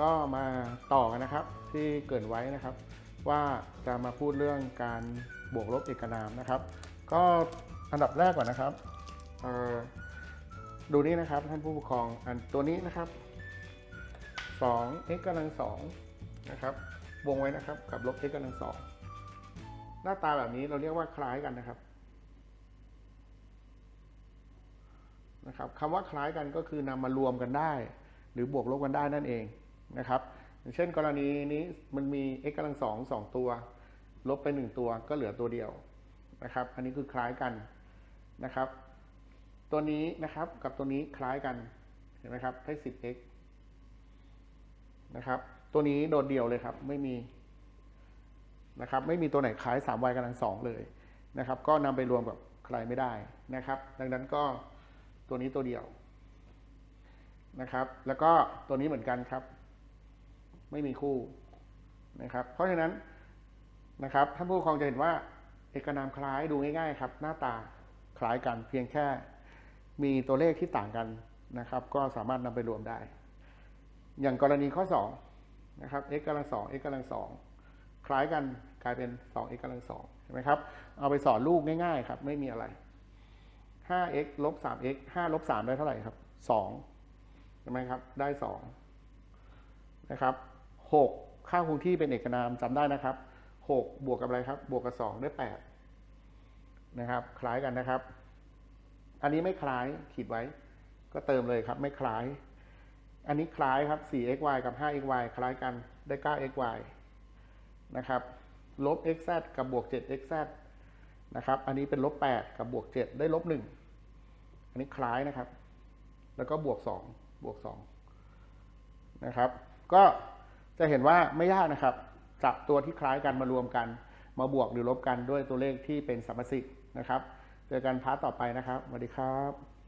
ก็มาต่อกันนะครับที่เกรินไว้นะครับ ว่าจะมาพูดเรื่องการบวกลบเอกนามนะครับ ก็อันดับแรกก่อนนะครับดูนี่นะครับท่านผู้ปกครองอันตัวนี้นะครับ2 x กำลัง2นะครับวงไว้นะครับกับลบ x กำลัง2หน้าตาแบบนี้เราเรียกว่าคล้ายกันนะครับนะครับคำว่าคล้ายกันก็คือนำมารวมกันได้ หรือบวกลบกันได้นั่นเองนะครับอย่างเช่นกรณีนี้มันมี x กำลังสองสองตัว ลบไป 1 ตัวก็เหลือตัวเดียวนะครับ อันนี้คือคล้ายกันนะครับ ตัวนี้นะครับกับตัวนี้คล้ายกันเห็นไหมครับได้ 10x นะครับ ตัวนี้โดดเดี่ยวเลยครับ ไม่มีนะครับ ไม่มีตัวไหนคล้าย 3y กำลังสองเลยนะครับ ก็นำไปรวมกับใครไม่ได้นะครับ ดังนั้นก็ตัวนี้ตัวเดียว นะครับ แล้วก็ตัวนี้เหมือนกันครับ ไม่มีคู่นะครับ เพราะฉะนั้นนะครับท่านผู้ปกครองจะเห็นว่าเอกนามคล้ายดูง่ายๆครับ หน้าตาคล้ายกันเพียงแค่มีตัวเลขที่ต่างกันนะครับ ก็สามารถนำไปรวมได้ อย่างกรณีข้อ2นะครับ x กำลัง2 x กำลัง2คล้ายกันกลายเป็น 2x กำลัง2เห็นไหมครับ เอาไปสอนลูกง่ายๆครับ ไม่มีอะไร 5x ลบ 3x 5ลบ3ได้เท่าไหร่ครับ 2 ใช่ไหมครับ ได้2นะครับ6ค่าคงที่เป็นเอกนามจำได้นะครับ6บวกกับอะไรครับ บวกกับ2ได้8นะครับ คล้ายกันนะครับ อันนี้ไม่คล้ายขีดไว้ ก็เติมเลยครับ ไม่คล้าย อันนี้คล้ายครับ 4xy กับ 5xy คล้ายกันได้ 9xy นะครับลบ xz กับบวก 7xz นะครับ อันนี้เป็นลบ8กับบวก7ได้ลบ1อันนี้คล้ายนะครับ แล้วก็บวก2 บวก2นะครับ ก็จะเห็นว่าไม่ยากนะครับจับตัวที่คล้ายกันมารวมกัน มาบวกหรือลบกันด้วยตัวเลขที่เป็นสัมประสิทธิ์นะครับ เจอกันพาร์ทต่อไปนะครับสวัสดีครับ